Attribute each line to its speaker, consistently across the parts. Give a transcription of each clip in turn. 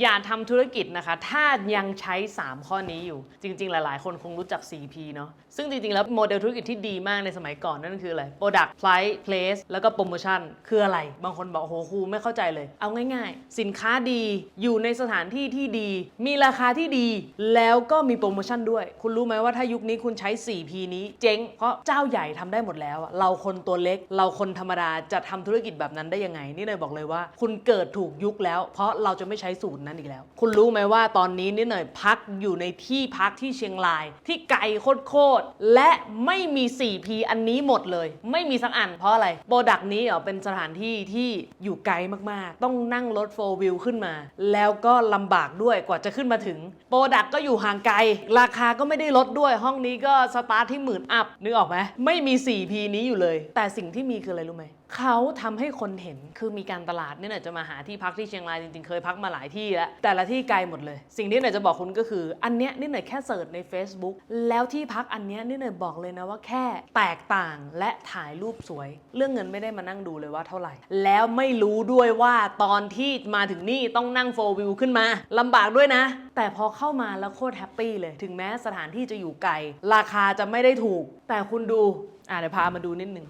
Speaker 1: อย่าทำธุรกิจนะคะ ถ้ายังใช้ 3 ข้อนี้อยู่ จริง ๆ หลาย ๆ คนคงรู้จัก 4P เนาะซึ่งจริง ๆ แล้วโมเดลธุรกิจที่ดีมากในสมัยก่อนนั่นคืออะไร Product Price Place แล้วก็ Promotion คืออะไร บางคนบอกโหครูไม่เข้าใจเลย เอาง่าย ๆ สินค้าดีอยู่ในสถานที่ที่ดี มีราคาที่ดี แล้วก็มีโปรโมชั่นด้วย คุณรู้ไหมว่าถ้ายุคนี้คุณใช้ 4P นี้เจ๊ง เพราะเจ้าใหญ่ทำได้หมดแล้ว เราคนตัวเล็ก เราคนธรรมดาจะทำธุรกิจแบบนั้นได้ยังไง นี่เนยบอกเลยว่า คุณเกิดถูกยุคแล้ว เพราะเราจะไม่ใช้สูตรนั้นอีกแล้ว คุณรู้ไหมว่าตอนนี้นี่เนยพักอยู่ในที่พักที่เชียงราย ที่ไกลโคตรๆและไม่มี 4P อันนี้หมดเลย ไม่มีสักอันเพราะอะไรโปรดักต์นี้เป็นสถานที่ที่อยู่ไกลมากๆ ต้องนั่งรถโฟวิวขึ้นมา แล้วก็ลำบากด้วยกว่าจะขึ้นมาถึงโปรดักต์ก็อยู่ห่างไกล ราคาก็ไม่ได้ลดด้วยห้องนี้ก็สตาร์ทที่หมื่นอัพนึกออกไหมไม่มี 4P นี้อยู่เลย แต่สิ่งที่มีคืออะไรรู้ไหม เขาทำให้คนเห็นคือมีการตลาดเนี่ยนะจะมาหาที่พักที่เชียงรายจริงๆ เคยพักมาหลายที่แล้ว แต่ละที่ไกลหมดเลย สิ่งที่หน่อยจะบอกคุณก็คือ อันเนี้ยนี่หน่อยแค่เสิร์ชใน Facebook แล้วที่พักอันเนี้ยนี่หน่อยบอกเลยนะว่าแค่แตกต่างและถ่ายรูปสวย เรื่องเงินไม่ได้มานั่งดูเลยว่าเท่าไหร่ แล้วไม่รู้ด้วยว่าตอนที่มาถึงนี่ต้องนั่งโฟวิวขึ้นมาลำบากด้วยนะ แต่พอเข้ามาแล้วโคตรแฮปปี้เลย ถึงแม้สถานที่จะอยู่ไกลราคาจะไม่ได้ถูก แต่คุณดูอะเดี๋ยวพามาดูนิดนึง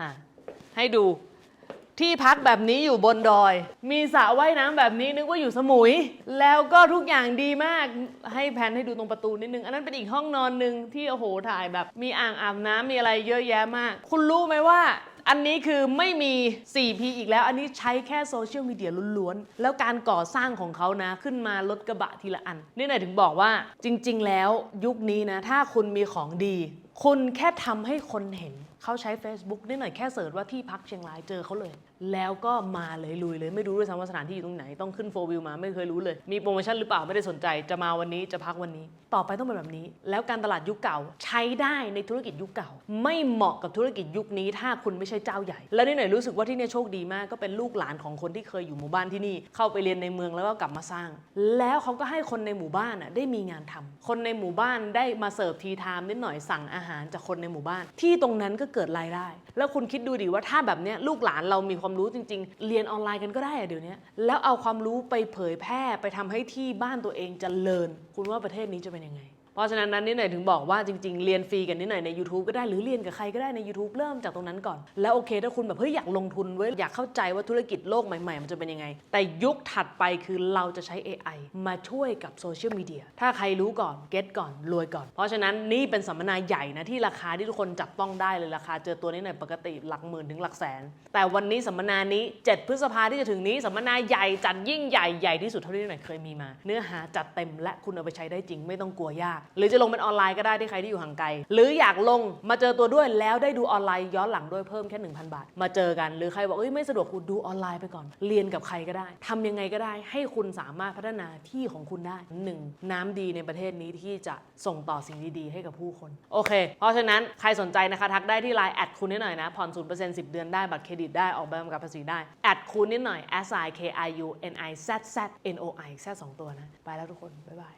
Speaker 1: อะให้ดูที่พักแบบนี้อยู่บนดอย มีสระว่ายน้ำแบบนี้นึกว่าอยู่สมุย แล้วก็ทุกอย่างดีมากให้แพนให้ดูตรงประตูนิดนึง อันนั้นเป็นอีกห้องนอนหนึ่งที่โอ้โหถ่ายแบบ มีอ่างอาบน้ำมีอะไรเยอะแยะมาก คุณรู้ไหมว่าอันนี้คือไม่มี 4P อีกแล้ว อันนี้ใช้แค่โซเชียลมีเดียล้วนๆ แล้วการก่อสร้างของเขานะ ขึ้นมารถกระบะทีละอัน นี่หน่อยถึงบอกว่าจริง ๆ แล้วยุคนี้นะ ถ้าคุณมีของดี คุณแค่ทำให้คนเห็น เขาใช้ Facebook นิดหน่อยแค่เสิร์ชว่าที่พักเชียงรายเจอเขาเลย แล้วก็มาเลยลุยเลยไม่รู้ด้วยซ้ำว่าสถานที่อยู่ตรงไหนต้องขึ้นโฟวิวมาไม่เคยรู้เลย มีโปรโมชั่นหรือเปล่าไม่ได้สนใจจะมาวันนี้จะพักวันนี้ ต่อไปต้องเป็นแบบนี้ แล้วการตลาดยุคเก่าใช้ได้ในธุรกิจยุคเก่า ไม่เหมาะกับธุรกิจยุคนี้ ถ้าคุณไม่ใช่เจ้าใหญ่ และนี่หน่อยรู้สึกว่าที่เนี่ยโชคดีมากก็เป็นลูกหลานของคนที่เคยอยู่หมู่บ้านที่นี่ เข้าไปเรียนในเมืองแล้วก็กลับมาสร้าง แล้วเขาก็ให้คนในหมู่บ้านอะได้มีงานทำคนในหมู่บ้านได้มาเสิร์ฟทีไทม์นิดหน่อยสั่งอาหารจากคนในหมู่บ้าน ที่ตรงนั้นก็เกิดรายได้ แล้วคุณคิดดูดิว่าถ้าแบบเนี้ยลูกหลานเรามีความความรู้จริง ๆ เรียนออนไลน์กันก็ได้อะเดี๋ยวนี้แล้วเอาความรู้ไปเผยแพร่ไปทำให้ที่บ้านตัวเองเจริญ คุณว่าประเทศนี้จะเป็นยังไง ราะฉะนั้นนั้นนิดหน่อยถึงบอกว่าจริงๆ เรียนฟรีกันนิดหน่อยใน YouTube ก็ได้หรือเรียนกับใครก็ได้ใน YouTube เริ่มจากตรงนั้นก่อน แล้วโอเค ถ้าคุณแบบเฮ้ยอยากลงทุนเว้ยอยากเข้าใจว่าธุรกิจโลกใหม่ๆ มันจะเป็นยังไง แต่ยุคถัดไปคือเราจะใช้ AI มาช่วยกับโซเชียลมีเดียถ้าใครรู้ก่อนเก็ตก่อนรวยก่อน เพราะฉะนั้นนี่เป็นสัมมนาใหญ่นะที่ราคาที่ทุกคนจับต้องได้เลยราคาเจอตัวนี้หน่อยปกติหลักหมื่นถึงหลักแสน แต่วันนี้สัมมนานี้ 7 พฤษภาที่จะถึงนี้สัมมนาใหญ่จัดยิ่งใหญ่ใหญ่ที่สุดเท่าที่หน่อยเคยมีมา เนื้อหาจัดเต็มและคุณเอาไปใช้ได้จริงไม่ต้องกลัวยากหรือจะลงเป็นออนไลน์ก็ได้ที่ใครที่อยู่ห่างไกล หรืออยากลงมาเจอตัวด้วยแล้วได้ดูออนไลน์ย้อนหลังด้วยเพิ่มแค่1,000 บาท มาเจอกัน หรือใครบอกเอ้ยไม่สะดวกคุณดูออนไลน์ไปก่อน เรียนกับใครก็ได้ทำยังไงก็ได้ ให้คุณสามารถพัฒนาที่ของคุณได้หนึ่งน้ำดีในประเทศนี้ที่จะส่งต่อสิ่งดีๆ ให้กับผู้คน โอเค เพราะฉะนั้นใครสนใจนะคะทักได้ที่ไลน์แอดคุณนิดหน่อยนะผ่อนศูนย์เปอร์เซ็นต์สิบเดือนได้บัตรเครดิตได้ออกใบกำกับภาษีได้แอดคุณนิดหน่อย s i k i u n i z z n o i แซดสองตัวนะไปแล้วทุกคนบ๊ายบาย